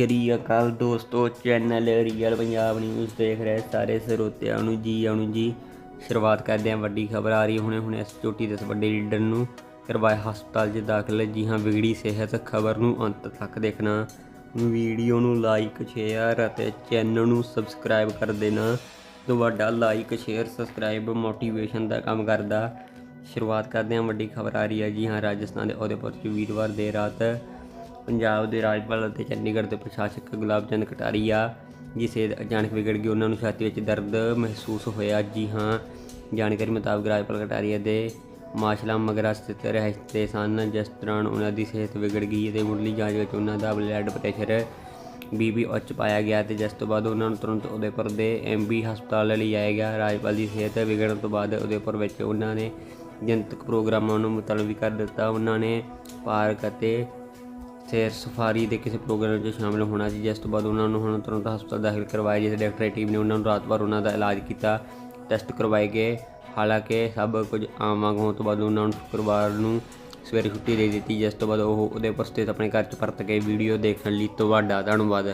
ਸ਼੍ਰੀ ਅਕਾਲ ਦੋਸਤੋ channel real Punjab news ਦੇਖ ਰਹੇ ਸਾਰੇ ਸਰੋਤਿਆਂ ਨੂੰ ਜੀ, ਆਉਣ ਜੀ। ਸ਼ੁਰੂਆਤ ਕਰਦੇ ਹਾਂ, ਵੱਡੀ ਖਬਰ ਆ ਰਹੀ ਹੈ। ਹੁਣੇ ਹੁਣੇ ਇਸ ਚੋਟੀ ਦੇ ਵੱਡੇ ਲੀਡਰ ਨੂੰ ਕਰਵਾਇਆ ਹਸਪਤਾਲ 'ਚ ਦਾਖਲ। ਜੀ ਹਾਂ, ਵਿਗੜੀ ਸਿਹਤ ਖਬਰ ਨੂੰ ਅੰਤ ਤੱਕ ਦੇਖਣਾ। ਵੀਡੀਓ ਨੂੰ ਲਾਈਕ ਸ਼ੇਅਰ ਅਤੇ ਚੈਨਲ ਨੂੰ ਸਬਸਕ੍ਰਾਈਬ ਕਰ ਦੇਣਾ। ਤੁਹਾਡਾ ਲਾਈਕ ਸ਼ੇਅਰ ਸਬਸਕ੍ਰਾਈਬ ਮੋਟੀਵੇਸ਼ਨ ਦਾ ਕੰਮ ਕਰਦਾ। ਸ਼ੁਰੂਆਤ ਕਰਦੇ ਹਾਂ, ਵੱਡੀ ਖਬਰ ਆ ਰਹੀ ਹੈ। ਜੀ ਹਾਂ, ਰਾਜਸਥਾਨ ਦੇ ਉਦੈਪੁਰ 'ਚ ਵੀਰਵਾਰ ਦੇਰ ਰਾਤ ਪੰਜਾਬ ਦੇ ਰਾਜਪਾਲ ਅਤੇ ਚੰਡੀਗੜ੍ਹ ਦੇ ਪ੍ਰਸ਼ਾਸਕ ਗੁਲਾਬ ਚੰਦ ਕਟਾਰੀਆ ਦੀ ਸਿਹਤ ਅਚਾਨਕ ਵਿਗੜ ਗਈ। ਉਹਨਾਂ ਨੂੰ ਛਾਤੀ ਵਿੱਚ ਦਰਦ ਮਹਿਸੂਸ ਹੋਇਆ। ਜੀ ਹਾਂ, ਜਾਣਕਾਰੀ ਮੁਤਾਬਕ ਰਾਜਪਾਲ ਕਟਾਰੀਆ ਦੇ ਮਾਸ਼ਲਾ ਮਗਰਾ ਸਥਿਤ ਰਹਿਸ਼ ਤੇ ਸਨ। ਜਿਸ ਦੌਰਾਨ ਉਹਨਾਂ ਦੀ ਸਿਹਤ ਵਿਗੜ ਗਈ ਅਤੇ ਮੁੱਢਲੀ ਜਾਂਚ ਵਿੱਚ ਉਹਨਾਂ ਦਾ ਬਲੱਡ ਪ੍ਰੈਸ਼ਰ ਬੀਬੀ ਉੱਚ ਪਾਇਆ ਗਿਆ ਤੇ ਜਿਸ ਤੋਂ ਬਾਅਦ ਉਹਨਾਂ ਨੂੰ ਤੁਰੰਤ ਉਦੈਪੁਰ ਦੇ ਐਮਬੀ ਹਸਪਤਾਲ ਲਈ ਲਿਜਾਇਆ ਗਿਆ। ਰਾਜਪਾਲ ਦੀ ਸਿਹਤ ਵਿਗੜਨ ਤੋਂ ਬਾਅਦ ਉਦੈਪੁਰ ਵਿੱਚ ਉਹਨਾਂ ਨੇ ਜਨਤਕ ਪ੍ਰੋਗਰਾਮਾਂ ਨੂੰ ਮੁਲਤਵੀ ਕਰ ਦਿੱਤਾ। ਉਹਨਾਂ ਨੇ ਪਾਰਕ ਅਤੇ ਸੈਰ ਸਫਾਰੀ ਦੇ ਕਿਸੇ ਪ੍ਰੋਗਰਾਮ 'ਚ ਸ਼ਾਮਲ ਹੋਣਾ ਸੀ, ਜਿਸ ਤੋਂ ਬਾਅਦ ਉਹਨਾਂ ਨੂੰ ਹੁਣ ਤੁਰੰਤ ਹਸਪਤਾਲ ਦਾਖਲ ਕਰਵਾਇਆ ਜਿਸ ਡਾਕਟਰੀ ਟੀਮ ਨੇ ਉਹਨਾਂ ਨੂੰ ਰਾਤ ਭਰ ਉਹਨਾਂ ਦਾ ਇਲਾਜ ਕੀਤਾ, ਟੈਸਟ ਕਰਵਾਏ ਗਏ। ਹਾਲਾਂਕਿ ਸਭ ਕੁਝ ਆਮ ਵਾਂਗ ਹੋਣ ਤੋਂ ਬਾਅਦ ਉਹਨਾਂ ਨੂੰ ਸ਼ੁੱਕਰਵਾਰ ਨੂੰ ਸਵੇਰੇ ਛੁੱਟੀ ਦੇ ਦਿੱਤੀ, ਜਿਸ ਤੋਂ ਬਾਅਦ ਉਹ ਉਹਦੇ ਉਪਸਥਿਤ ਆਪਣੇ ਘਰ 'ਚ ਪਰਤ ਗਏ ਵੀਡੀਓ ਦੇਖਣ ਲਈ ਤੁਹਾਡਾ ਧੰਨਵਾਦ।